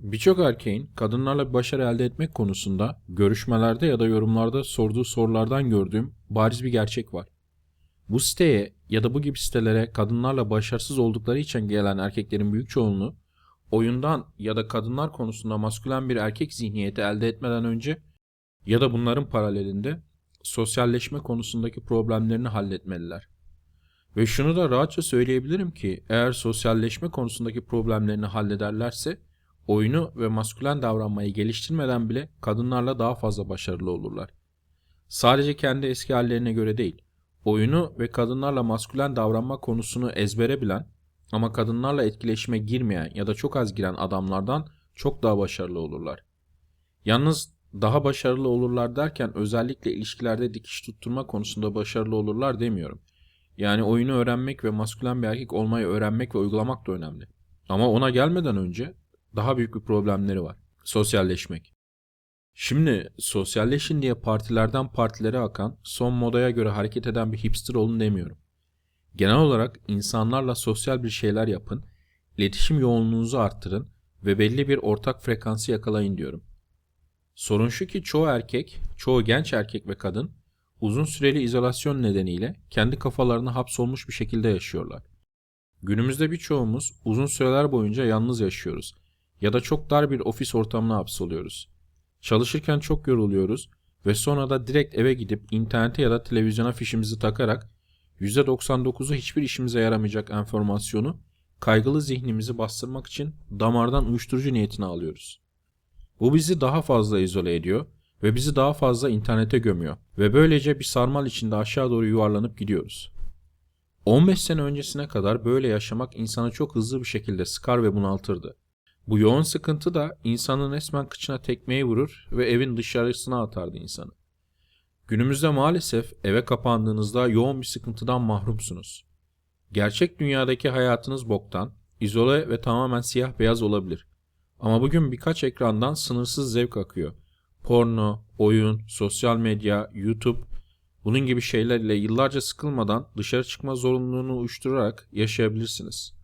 Birçok erkeğin kadınlarla başarı elde etmek konusunda görüşmelerde ya da yorumlarda sorduğu sorulardan gördüğüm bariz bir gerçek var. Bu siteye ya da bu gibi sitelere kadınlarla başarısız oldukları için gelen erkeklerin büyük çoğunluğu oyundan ya da kadınlar konusunda maskülen bir erkek zihniyeti elde etmeden önce ya da bunların paralelinde sosyalleşme konusundaki problemlerini halletmeliler. Ve şunu da rahatça söyleyebilirim ki eğer sosyalleşme konusundaki problemlerini hallederlerse oyunu ve maskülen davranmayı geliştirmeden bile kadınlarla daha fazla başarılı olurlar. Sadece kendi eski hallerine göre değil, oyunu ve kadınlarla maskülen davranma konusunu ezbere bilen ama kadınlarla etkileşime girmeyen ya da çok az giren adamlardan çok daha başarılı olurlar. Yalnız daha başarılı olurlar derken özellikle ilişkilerde dikiş tutturma konusunda başarılı olurlar demiyorum. Yani oyunu öğrenmek ve maskülen bir erkek olmayı öğrenmek ve uygulamak da önemli. Ama ona gelmeden önce daha büyük bir problemleri var. Sosyalleşmek. Şimdi sosyalleşin diye partilerden partilere akan, son modaya göre hareket eden bir hipster olun demiyorum. Genel olarak insanlarla sosyal bir şeyler yapın, iletişim yoğunluğunuzu arttırın ve belli bir ortak frekansı yakalayın diyorum. Sorun şu ki çoğu erkek, çoğu genç erkek ve kadın uzun süreli izolasyon nedeniyle kendi kafalarına hapsolmuş bir şekilde yaşıyorlar. Günümüzde birçoğumuz uzun süreler boyunca yalnız yaşıyoruz ya da çok dar bir ofis ortamına hapsoluyoruz. Çalışırken çok yoruluyoruz ve sonra da direkt eve gidip internete ya da televizyona fişimizi takarak %99'u hiçbir işimize yaramayacak enformasyonu kaygılı zihnimizi bastırmak için damardan uyuşturucu niyetine alıyoruz. Bu bizi daha fazla izole ediyor ve bizi daha fazla internete gömüyor ve böylece bir sarmal içinde aşağı doğru yuvarlanıp gidiyoruz. 15 sene öncesine kadar böyle yaşamak insanı çok hızlı bir şekilde sıkar ve bunaltırdı. Bu yoğun sıkıntı da insanın resmen kıçına tekmeyi vurur ve evin dışarısına atardı insanı. Günümüzde maalesef eve kapandığınızda yoğun bir sıkıntıdan mahrumsunuz. Gerçek dünyadaki hayatınız boktan, izole ve tamamen siyah beyaz olabilir. Ama bugün birkaç ekrandan sınırsız zevk akıyor. Porno, oyun, sosyal medya, YouTube bunun gibi şeylerle yıllarca sıkılmadan dışarı çıkma zorunluluğunu uyuşturarak yaşayabilirsiniz.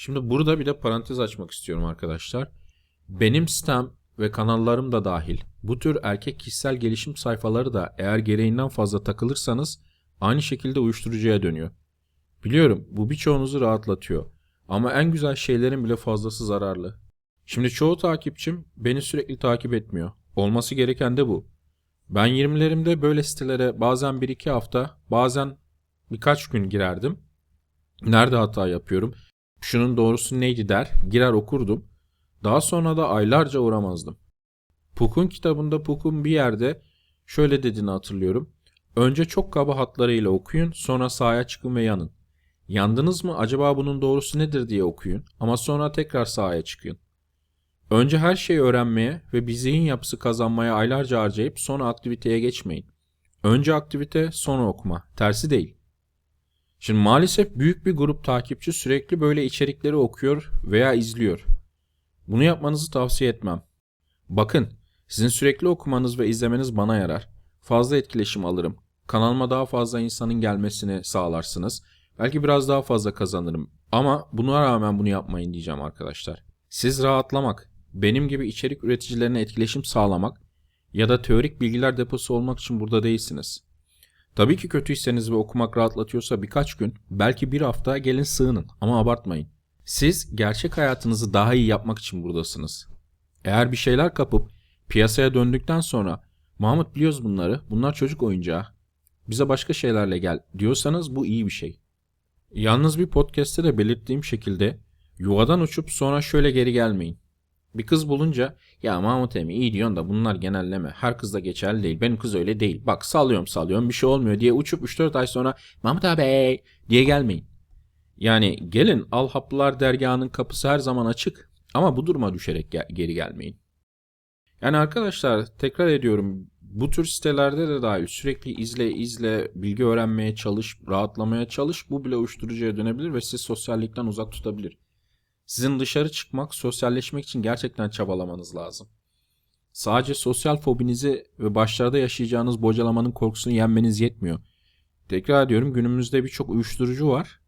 Şimdi burada bir de parantez açmak istiyorum arkadaşlar. Benim sitem ve kanallarım da dahil bu tür erkek kişisel gelişim sayfaları da eğer gereğinden fazla takılırsanız aynı şekilde uyuşturucuya dönüyor. Biliyorum bu birçoğunuzu rahatlatıyor ama en güzel şeylerin bile fazlası zararlı. Şimdi çoğu takipçim beni sürekli takip etmiyor. Olması gereken de bu. Ben 20'lerimde böyle sitelere bazen 1-2 hafta, bazen birkaç gün girerdim. Nerede hata yapıyorum? Şunun doğrusu neydi der, girer okurdum. Daha sonra da aylarca uğramazdım. Puk'un kitabında Puk'un bir yerde şöyle dediğini hatırlıyorum. Önce çok kaba hatlarıyla okuyun, sonra sahaya çıkın ve yanın. Yandınız mı acaba bunun doğrusu nedir diye okuyun ama sonra tekrar sahaya çıkın. Önce her şeyi öğrenmeye ve bir zihin yapısı kazanmaya aylarca harcayıp sonra aktiviteye geçmeyin. Önce aktivite sonra okuma. Tersi değil. Şimdi maalesef büyük bir grup takipçi sürekli böyle içerikleri okuyor veya izliyor. Bunu yapmanızı tavsiye etmem. Bakın, sizin sürekli okumanız ve izlemeniz bana yarar. Fazla etkileşim alırım. Kanalıma daha fazla insanın gelmesini sağlarsınız. Belki biraz daha fazla kazanırım. Ama buna rağmen bunu yapmayın diyeceğim arkadaşlar. Siz rahatlamak, benim gibi içerik üreticilerine etkileşim sağlamak ya da teorik bilgiler deposu olmak için burada değilsiniz. Tabii ki kötüyseniz ve okumak rahatlatıyorsa birkaç gün, belki bir hafta gelin sığının ama abartmayın. Siz gerçek hayatınızı daha iyi yapmak için buradasınız. Eğer bir şeyler kapıp piyasaya döndükten sonra Mahmut biliyoruz bunları, bunlar çocuk oyuncağı. Bize başka şeylerle gel diyorsanız bu iyi bir şey. Yalnız bir podcast'te de belirttiğim şekilde yuvadan uçup sonra şöyle geri gelmeyin. Bir kız bulunca ya Mahmut Emi iyi diyorsun da bunlar genelleme. Her kız da geçerli değil. Benim kız öyle değil. Bak sallıyorum sallıyorum bir şey olmuyor diye uçup 3-4 ay sonra Mahmut abi diye gelmeyin. Yani gelin Al Haplılar dergahının kapısı her zaman açık ama bu duruma düşerek ge- geri gelmeyin. Yani arkadaşlar tekrar ediyorum bu tür sitelerde de dahil sürekli izle izle bilgi öğrenmeye çalış rahatlamaya çalış bu bile uyuşturucuya dönebilir ve sizi sosyallikten uzak tutabilir. Sizin dışarı çıkmak, sosyalleşmek için gerçekten çabalamanız lazım. Sadece sosyal fobinizi ve başlarda yaşayacağınız bocalamanın korkusunu yenmeniz yetmiyor. Tekrar ediyorum günümüzde birçok uyuşturucu var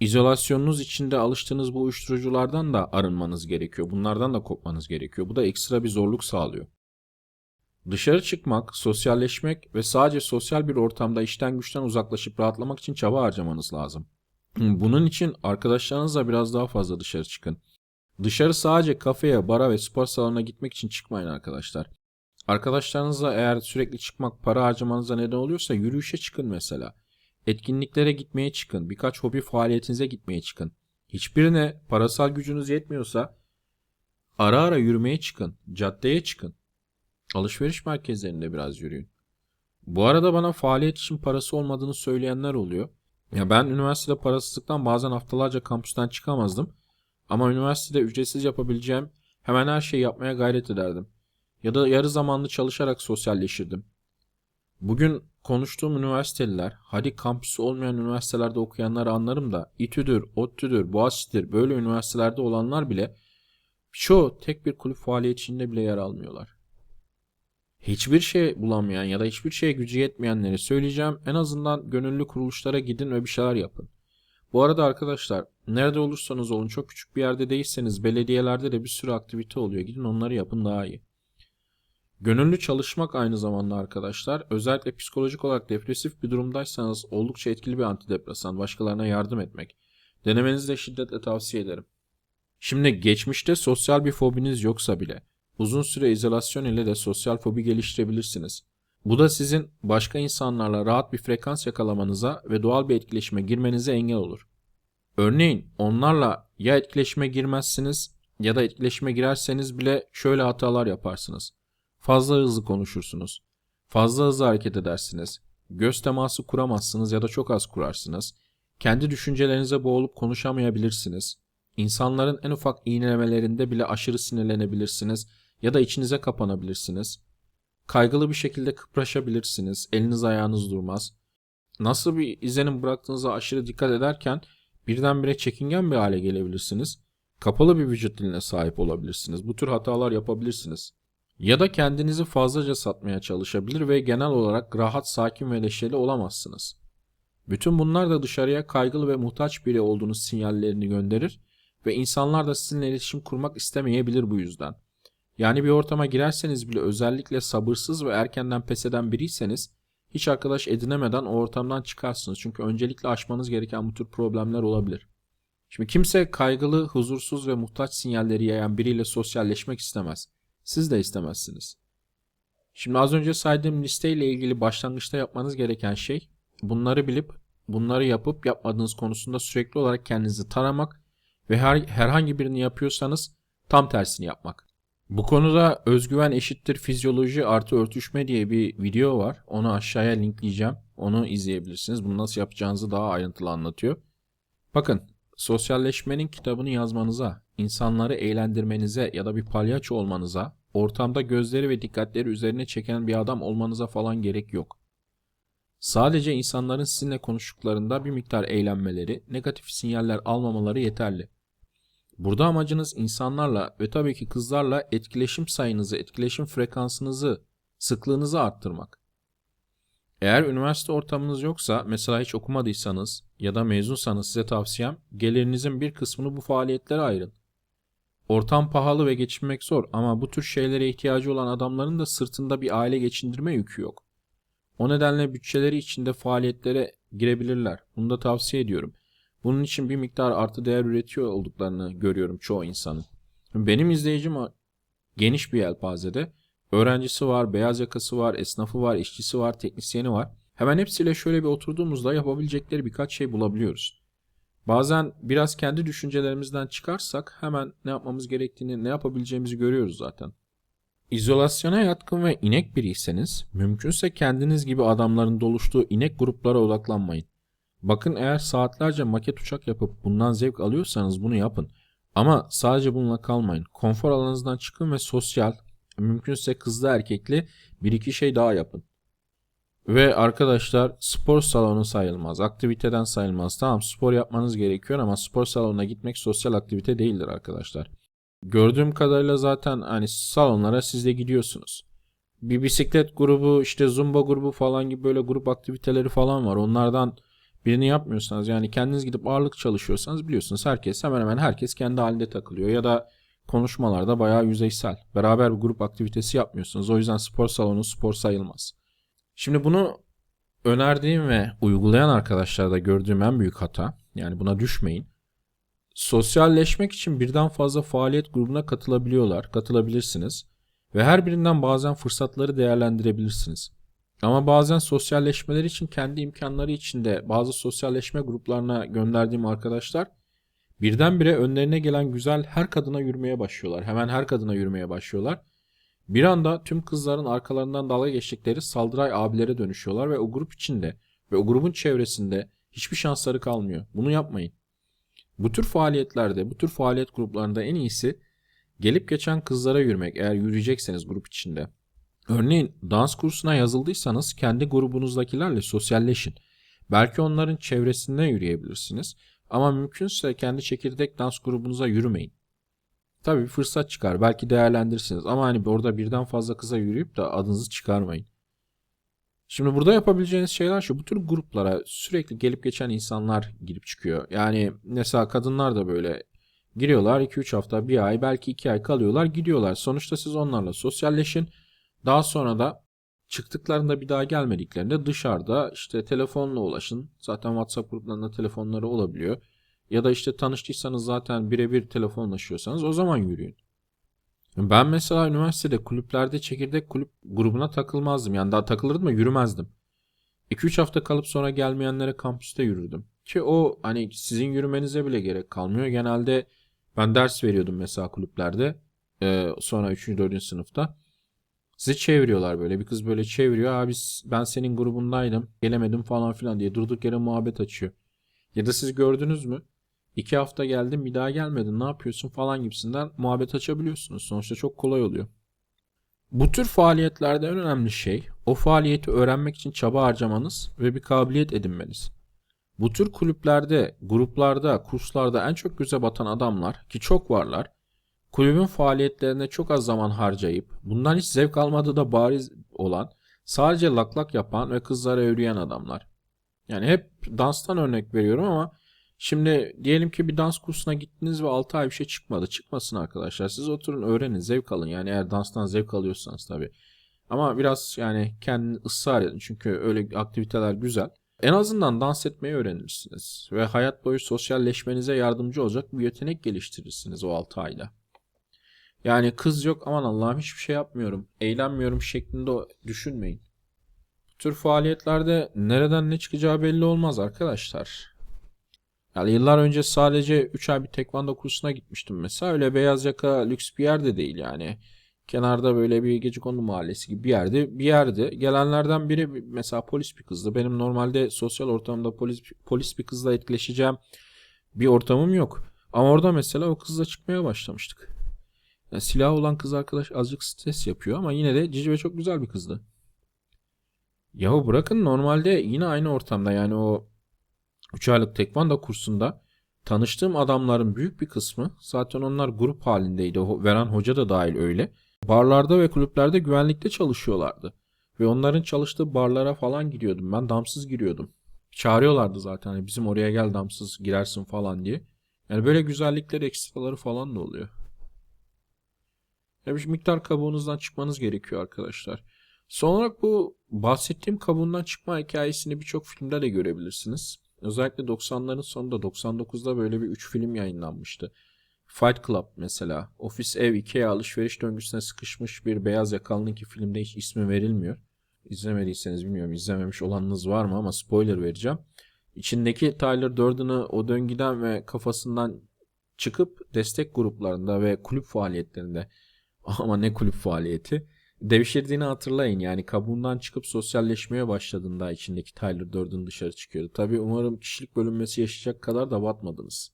İzolasyonunuz içinde alıştığınız bu uyuşturuculardan da arınmanız gerekiyor. Bunlardan da kopmanız gerekiyor. Bu da ekstra bir zorluk sağlıyor. Dışarı çıkmak, sosyalleşmek ve sadece sosyal bir ortamda işten güçten uzaklaşıp rahatlamak için çaba harcamanız lazım. Bunun için arkadaşlarınızla biraz daha fazla dışarı çıkın. Dışarı sadece kafeye, bara ve spor salonuna gitmek için çıkmayın arkadaşlar. Arkadaşlarınızla eğer sürekli çıkmak para harcamanıza neden oluyorsa yürüyüşe çıkın mesela. Etkinliklere gitmeye çıkın. Birkaç hobi faaliyetinize gitmeye çıkın. Hiçbirine parasal gücünüz yetmiyorsa ara ara yürümeye çıkın. Caddeye çıkın. Alışveriş merkezlerinde biraz yürüyün. Bu arada bana faaliyet için parası olmadığını söyleyenler oluyor. Ya ben üniversitede parasızlıktan bazen haftalarca kampüsten çıkamazdım. Ama üniversitede ücretsiz yapabileceğim hemen her şeyi yapmaya gayret ederdim. Ya da yarı zamanlı çalışarak sosyalleşirdim. Bugün konuştuğum üniversiteliler, hadi kampüsü olmayan üniversitelerde okuyanları anlarım da İTÜ'dür, ODTÜ'dür, Boğaziçi'dir böyle üniversitelerde olanlar bile çoğu tek bir kulüp faaliyet içinde bile yer almıyorlar. Hiçbir şey bulamayan ya da hiçbir şeye gücü yetmeyenleri söyleyeceğim en azından gönüllü kuruluşlara gidin ve bir şeyler yapın. Bu arada arkadaşlar nerede olursanız olun çok küçük bir yerde değilseniz belediyelerde de bir sürü aktivite oluyor. Gidin onları yapın daha iyi. Gönüllü çalışmak aynı zamanda arkadaşlar özellikle psikolojik olarak depresif bir durumdaysanız oldukça etkili bir antidepresan başkalarına yardım etmek. Denemenizi de şiddetle tavsiye ederim. Şimdi geçmişte sosyal bir fobiniz yoksa bile uzun süre izolasyon ile de sosyal fobi geliştirebilirsiniz. Bu da sizin başka insanlarla rahat bir frekans yakalamanıza ve doğal bir etkileşime girmenize engel olur. Örneğin onlarla ya etkileşime girmezsiniz ya da etkileşime girerseniz bile şöyle hatalar yaparsınız. Fazla hızlı konuşursunuz. Fazla hızlı hareket edersiniz. Göz teması kuramazsınız ya da çok az kurarsınız. Kendi düşüncelerinize boğulup konuşamayabilirsiniz. İnsanların en ufak iğnelemelerinde bile aşırı sinirlenebilirsiniz ya da içinize kapanabilirsiniz. Kaygılı bir şekilde kıpraşabilirsiniz. Eliniz ayağınız durmaz. Nasıl bir izlenim bıraktığınıza aşırı dikkat ederken birdenbire çekingen bir hale gelebilirsiniz. Kapalı bir vücut diline sahip olabilirsiniz. Bu tür hatalar yapabilirsiniz. Ya da kendinizi fazlaca satmaya çalışabilir ve genel olarak rahat, sakin ve neşeli olamazsınız. Bütün bunlar da dışarıya kaygılı ve muhtaç biri olduğunuz sinyallerini gönderir ve insanlar da sizinle iletişim kurmak istemeyebilir bu yüzden. Yani bir ortama girerseniz bile özellikle sabırsız ve erkenden pes eden biriyseniz hiç arkadaş edinemeden o ortamdan çıkarsınız. Çünkü öncelikle aşmanız gereken bu tür problemler olabilir. Şimdi kimse kaygılı, huzursuz ve muhtaç sinyalleri yayan biriyle sosyalleşmek istemez. Siz de istemezsiniz. Şimdi az önce saydığım listeyle ilgili başlangıçta yapmanız gereken şey bunları bilip bunları yapıp yapmadığınız konusunda sürekli olarak kendinizi taramak ve her, herhangi birini yapıyorsanız tam tersini yapmak. Bu konuda özgüven eşittir fizyoloji artı örtüşme diye bir video var. Onu aşağıya linkleyeceğim. Onu izleyebilirsiniz. Bunu nasıl yapacağınızı daha ayrıntılı anlatıyor. Bakın sosyalleşmenin kitabını yazmanıza, insanları eğlendirmenize ya da bir palyaço olmanıza, ortamda gözleri ve dikkatleri üzerine çeken bir adam olmanıza falan gerek yok. Sadece insanların sizinle konuştuklarında bir miktar eğlenmeleri, negatif sinyaller almamaları yeterli. Burada amacınız insanlarla ve tabii ki kızlarla etkileşim sayınızı, etkileşim frekansınızı, sıklığınızı arttırmak. Eğer üniversite ortamınız yoksa, mesela hiç okumadıysanız ya da mezunsanız size tavsiyem gelirinizin bir kısmını bu faaliyetlere ayırın. Ortam pahalı ve geçinmek zor ama bu tür şeylere ihtiyacı olan adamların da sırtında bir aile geçindirme yükü yok. O nedenle bütçeleri içinde faaliyetlere girebilirler. Bunu da tavsiye ediyorum. Bunun için bir miktar artı değer üretiyor olduklarını görüyorum çoğu insanın. Benim izleyicim geniş bir yelpazede. Öğrencisi var, beyaz yakası var, esnafı var, işçisi var, teknisyeni var. Hemen hepsiyle şöyle bir oturduğumuzda yapabilecekleri birkaç şey bulabiliyoruz. Bazen biraz kendi düşüncelerimizden çıkarsak hemen ne yapmamız gerektiğini, ne yapabileceğimizi görüyoruz zaten. İzolasyona yatkın ve inek biriyseniz, mümkünse kendiniz gibi adamların doluştuğu inek gruplara odaklanmayın. Bakın eğer saatlerce maket uçak yapıp bundan zevk alıyorsanız bunu yapın. Ama sadece bununla kalmayın. Konfor alanınızdan çıkın ve sosyal, mümkünse kızlı erkekli bir iki şey daha yapın. Ve arkadaşlar spor salonu sayılmaz. Aktiviteden sayılmaz. Tamam spor yapmanız gerekiyor ama spor salonuna gitmek sosyal aktivite değildir arkadaşlar. Gördüğüm kadarıyla zaten hani salonlara siz de gidiyorsunuz. Bir bisiklet grubu işte zumba grubu falan gibi böyle grup aktiviteleri falan var. Onlardan birini yapmıyorsanız yani kendiniz gidip ağırlık çalışıyorsanız biliyorsunuz herkes hemen hemen herkes kendi halinde takılıyor ya da konuşmalarda bayağı yüzeysel. Beraber bir grup aktivitesi yapmıyorsunuz. O yüzden spor salonu spor sayılmaz. Şimdi bunu önerdiğim ve uygulayan arkadaşlarda gördüğüm en büyük hata yani buna düşmeyin. Sosyalleşmek için birden fazla faaliyet grubuna katılabiliyorlar, katılabilirsiniz ve her birinden bazen fırsatları değerlendirebilirsiniz. Ama bazen sosyalleşmeler için kendi imkanları içinde bazı sosyalleşme gruplarına gönderdiğim arkadaşlar birdenbire önlerine gelen güzel her kadına yürümeye başlıyorlar. Hemen her kadına yürümeye başlıyorlar. Bir anda tüm kızların arkalarından dalga geçtikleri saldıray abilere dönüşüyorlar ve o grup içinde ve o grubun çevresinde hiçbir şansları kalmıyor. Bunu yapmayın. Bu tür faaliyetlerde, bu tür faaliyet gruplarında en iyisi gelip geçen kızlara yürümek eğer yürüyecekseniz grup içinde. Örneğin dans kursuna yazıldıysanız kendi grubunuzdakilerle sosyalleşin. Belki onların çevresinde yürüyebilirsiniz ama mümkünse kendi çekirdek dans grubunuza yürümeyin. Tabii bir fırsat çıkar. Belki değerlendirirsiniz ama hani orada birden fazla kıza yürüyüp de adınızı çıkarmayın. Şimdi burada yapabileceğiniz şeyler şu. Bu tür gruplara sürekli gelip geçen insanlar girip çıkıyor. Yani mesela kadınlar da böyle giriyorlar 2-3 hafta, bir ay, belki 2 ay kalıyorlar, gidiyorlar. Sonuçta siz onlarla sosyalleşin. Daha sonra da çıktıklarında bir daha gelmediklerinde dışarıda işte telefonla ulaşın. Zaten WhatsApp gruplarında telefonları olabiliyor. Ya da işte tanıştıysanız zaten birebir telefonlaşıyorsanız o zaman yürüyün. Ben mesela üniversitede kulüplerde çekirdek kulüp grubuna takılmazdım. Yani daha takılırdım da yürümezdim. 2-3 hafta kalıp sonra gelmeyenlere kampüste yürürdüm. Ki o hani sizin yürümenize bile gerek kalmıyor. Genelde ben ders veriyordum mesela kulüplerde. Ee, sonra 3. 4. sınıfta. Sizi çeviriyorlar böyle. Bir kız böyle çeviriyor. Abi ben senin grubundaydım. Gelemedim falan filan diye durduk yere muhabbet açıyor. Ya da siz gördünüz mü? İki hafta geldim bir daha gelmedin ne yapıyorsun falan gibisinden muhabbet açabiliyorsunuz. Sonuçta çok kolay oluyor. Bu tür faaliyetlerde en önemli şey o faaliyeti öğrenmek için çaba harcamanız ve bir kabiliyet edinmeniz. Bu tür kulüplerde, gruplarda, kurslarda en çok göze batan adamlar ki çok varlar kulübün faaliyetlerine çok az zaman harcayıp bundan hiç zevk almadığı da bariz olan sadece laklak yapan ve kızlara yürüyen adamlar. Yani hep danstan örnek veriyorum ama Şimdi diyelim ki bir dans kursuna gittiniz ve 6 ay bir şey çıkmadı. Çıkmasın arkadaşlar. Siz oturun öğrenin zevk alın. Yani eğer danstan zevk alıyorsanız tabii. Ama biraz yani kendini ısrar edin. Çünkü öyle aktiviteler güzel. En azından dans etmeyi öğrenirsiniz. Ve hayat boyu sosyalleşmenize yardımcı olacak bir yetenek geliştirirsiniz o 6 ayda. Yani kız yok aman Allah'ım hiçbir şey yapmıyorum. Eğlenmiyorum şeklinde düşünmeyin. Bu tür faaliyetlerde nereden ne çıkacağı belli olmaz arkadaşlar. Yani yıllar önce sadece 3 ay bir tekvando kursuna gitmiştim mesela. Öyle beyaz yaka lüks bir yerde değil yani. Kenarda böyle bir gecekondu mahallesi gibi bir yerde bir yerde. Gelenlerden biri mesela polis bir kızdı. Benim normalde sosyal ortamda polis polis bir kızla etkileşeceğim bir ortamım yok. Ama orada mesela o kızla çıkmaya başlamıştık. Yani silah olan kız arkadaş azıcık stres yapıyor ama yine de cici ve çok güzel bir kızdı. Yahu bırakın normalde yine aynı ortamda yani o 3 aylık tekvando kursunda tanıştığım adamların büyük bir kısmı zaten onlar grup halindeydi. Veren hoca da dahil öyle. Barlarda ve kulüplerde güvenlikte çalışıyorlardı. Ve onların çalıştığı barlara falan giriyordum. Ben damsız giriyordum. Çağırıyorlardı zaten hani bizim oraya gel damsız girersin falan diye. Yani böyle güzellikleri ekstraları falan da oluyor. Yani bir miktar kabuğunuzdan çıkmanız gerekiyor arkadaşlar. Son olarak bu bahsettiğim kabuğundan çıkma hikayesini birçok filmde de görebilirsiniz. Özellikle 90'ların sonunda 99'da böyle bir 3 film yayınlanmıştı. Fight Club mesela. Ofis, ev, Ikea alışveriş döngüsüne sıkışmış bir beyaz yakalının ki filmde hiç ismi verilmiyor. İzlemediyseniz bilmiyorum izlememiş olanınız var mı ama spoiler vereceğim. İçindeki Tyler Durden'ı o döngüden ve kafasından çıkıp destek gruplarında ve kulüp faaliyetlerinde ama ne kulüp faaliyeti devşirdiğini hatırlayın. Yani kabuğundan çıkıp sosyalleşmeye başladığında içindeki Tyler Durden dışarı çıkıyordu. Tabii umarım kişilik bölünmesi yaşayacak kadar da batmadınız.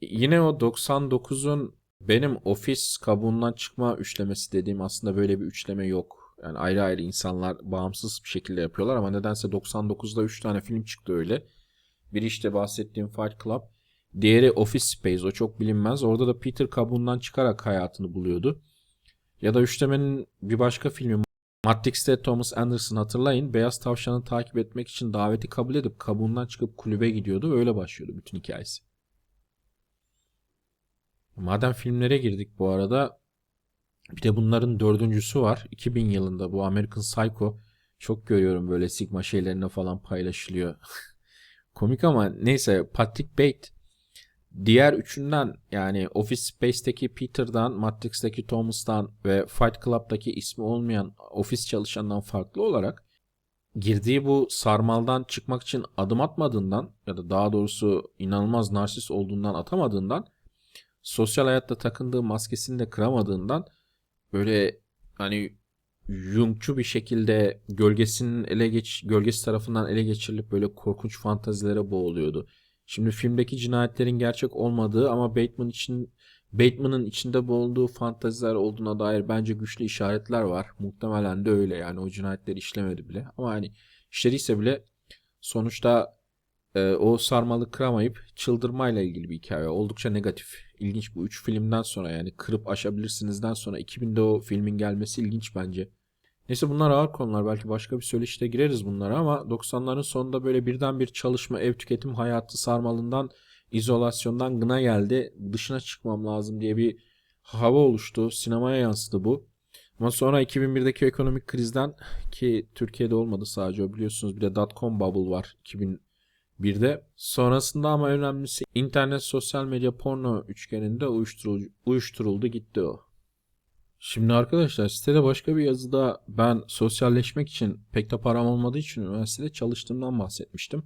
Yine o 99'un benim ofis kabuğundan çıkma üçlemesi dediğim aslında böyle bir üçleme yok. Yani ayrı ayrı insanlar bağımsız bir şekilde yapıyorlar ama nedense 99'da 3 tane film çıktı öyle. Biri işte bahsettiğim Fight Club. Diğeri Office Space o çok bilinmez. Orada da Peter kabuğundan çıkarak hayatını buluyordu. Ya da üçlemenin bir başka filmi Matrix'te Thomas Anderson hatırlayın. Beyaz tavşanı takip etmek için daveti kabul edip kabuğundan çıkıp kulübe gidiyordu. Öyle başlıyordu bütün hikayesi. Madem filmlere girdik bu arada bir de bunların dördüncüsü var. 2000 yılında bu American Psycho. Çok görüyorum böyle Sigma şeylerine falan paylaşılıyor. Komik ama neyse Patrick Bate diğer üçünden yani Office Space'teki Peter'dan, Matrix'teki Thomas'tan ve Fight Club'daki ismi olmayan ofis çalışanından farklı olarak girdiği bu sarmaldan çıkmak için adım atmadığından ya da daha doğrusu inanılmaz narsist olduğundan atamadığından sosyal hayatta takındığı maskesini de kıramadığından böyle hani Jungçu bir şekilde gölgesinin ele geç gölgesi tarafından ele geçirilip böyle korkunç fantazilere boğuluyordu. Şimdi filmdeki cinayetlerin gerçek olmadığı ama Bateman için Bateman'ın içinde boğulduğu fantaziler olduğuna dair bence güçlü işaretler var. Muhtemelen de öyle yani o cinayetleri işlemedi bile. Ama hani işlediyse bile sonuçta e, o sarmalı kıramayıp çıldırmayla ilgili bir hikaye. Oldukça negatif. İlginç bu üç filmden sonra yani kırıp aşabilirsinizden sonra 2000'de o filmin gelmesi ilginç bence. Neyse bunlar ağır konular. Belki başka bir söyleşide gireriz bunlara ama 90'ların sonunda böyle birden bir çalışma, ev tüketim hayatı sarmalından, izolasyondan gına geldi. Dışına çıkmam lazım diye bir hava oluştu. Sinemaya yansıdı bu. Ama sonra 2001'deki ekonomik krizden ki Türkiye'de olmadı sadece o biliyorsunuz bir de dot-com bubble var 2001'de. Sonrasında ama önemlisi internet, sosyal medya, porno üçgeninde uyuşturuldu, uyuşturuldu gitti o. Şimdi arkadaşlar sitede başka bir yazıda ben sosyalleşmek için pek de param olmadığı için üniversitede çalıştığımdan bahsetmiştim.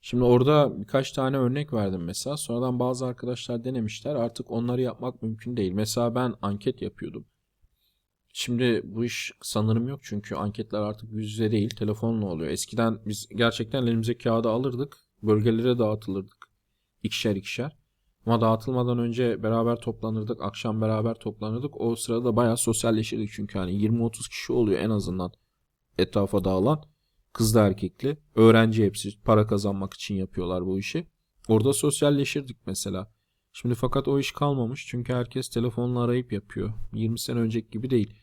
Şimdi orada birkaç tane örnek verdim mesela. Sonradan bazı arkadaşlar denemişler. Artık onları yapmak mümkün değil. Mesela ben anket yapıyordum. Şimdi bu iş sanırım yok çünkü anketler artık yüz yüze değil telefonla oluyor. Eskiden biz gerçekten elimize kağıdı alırdık. Bölgelere dağıtılırdık. İkişer ikişer. Ama dağıtılmadan önce beraber toplanırdık. Akşam beraber toplanırdık. O sırada bayağı sosyalleşirdik çünkü hani 20-30 kişi oluyor en azından etrafa dağılan. Kızlı erkekli. Öğrenci hepsi para kazanmak için yapıyorlar bu işi. Orada sosyalleşirdik mesela. Şimdi fakat o iş kalmamış çünkü herkes telefonla arayıp yapıyor. 20 sene önceki gibi değil.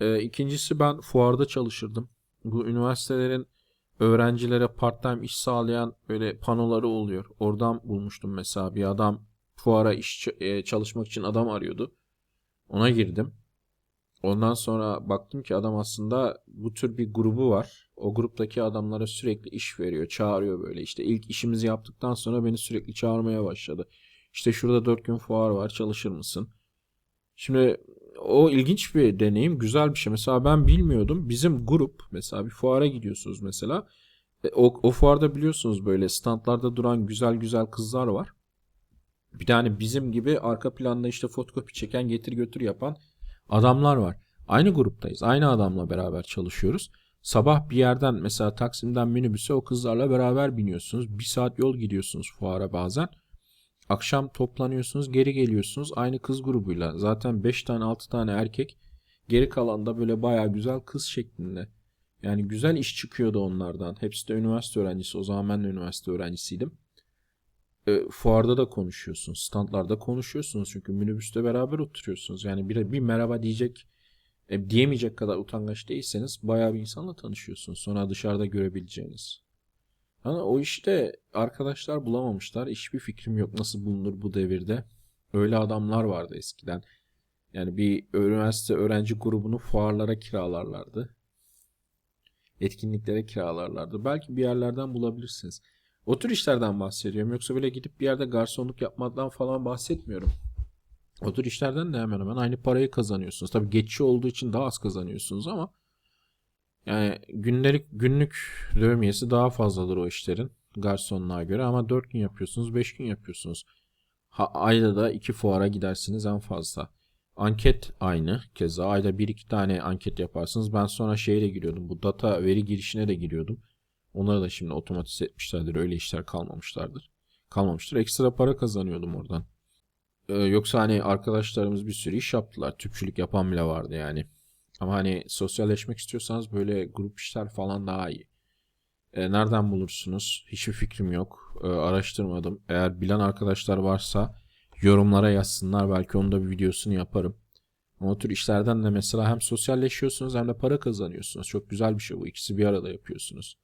Ee, ikincisi ben fuarda çalışırdım. Bu üniversitelerin öğrencilere part-time iş sağlayan böyle panoları oluyor. Oradan bulmuştum mesela bir adam fuara iş e, çalışmak için adam arıyordu. Ona girdim. Ondan sonra baktım ki adam aslında bu tür bir grubu var. O gruptaki adamlara sürekli iş veriyor, çağırıyor böyle. İşte ilk işimizi yaptıktan sonra beni sürekli çağırmaya başladı. İşte şurada dört gün fuar var, çalışır mısın? Şimdi o ilginç bir deneyim, güzel bir şey. Mesela ben bilmiyordum. Bizim grup mesela bir fuara gidiyorsunuz mesela. E, o, o fuarda biliyorsunuz böyle standlarda duran güzel güzel kızlar var. Bir tane bizim gibi arka planda işte fotokopi çeken getir götür yapan adamlar var. Aynı gruptayız. Aynı adamla beraber çalışıyoruz. Sabah bir yerden mesela Taksim'den minibüse o kızlarla beraber biniyorsunuz. Bir saat yol gidiyorsunuz fuara bazen. Akşam toplanıyorsunuz geri geliyorsunuz aynı kız grubuyla. Zaten 5 tane 6 tane erkek geri kalan da böyle baya güzel kız şeklinde. Yani güzel iş çıkıyordu onlardan. Hepsi de üniversite öğrencisi. O zaman ben de üniversite öğrencisiydim. E, fuarda da konuşuyorsunuz. Standlarda konuşuyorsunuz. Çünkü minibüste beraber oturuyorsunuz. Yani bir, bir merhaba diyecek e, diyemeyecek kadar utangaç değilseniz bayağı bir insanla tanışıyorsunuz. Sonra dışarıda görebileceğiniz. Ama o işte arkadaşlar bulamamışlar. Hiçbir fikrim yok nasıl bulunur bu devirde. Öyle adamlar vardı eskiden. Yani bir üniversite öğrenci grubunu fuarlara kiralarlardı. Etkinliklere kiralarlardı. Belki bir yerlerden bulabilirsiniz. O tür işlerden bahsediyorum. Yoksa böyle gidip bir yerde garsonluk yapmaktan falan bahsetmiyorum. O tür işlerden de hemen hemen aynı parayı kazanıyorsunuz. Tabii geçici olduğu için daha az kazanıyorsunuz ama yani günlük günlük dövmiyesi daha fazladır o işlerin garsonluğa göre ama 4 gün yapıyorsunuz 5 gün yapıyorsunuz. Ha, ayda da 2 fuara gidersiniz en fazla. Anket aynı keza ayda 1-2 tane anket yaparsınız. Ben sonra şeye de giriyordum bu data veri girişine de giriyordum. Onları da şimdi otomatize etmişlerdir öyle işler kalmamışlardır. Kalmamıştır. Ekstra para kazanıyordum oradan. Ee, yoksa hani arkadaşlarımız bir sürü iş yaptılar. Tüpçülük yapan bile vardı yani. Ama hani sosyalleşmek istiyorsanız böyle grup işler falan daha iyi. E, nereden bulursunuz? Hiçbir fikrim yok. E, araştırmadım. Eğer bilen arkadaşlar varsa yorumlara yazsınlar. Belki onun da bir videosunu yaparım. Ama o tür işlerden de mesela hem sosyalleşiyorsunuz hem de para kazanıyorsunuz. Çok güzel bir şey bu. İkisi bir arada yapıyorsunuz.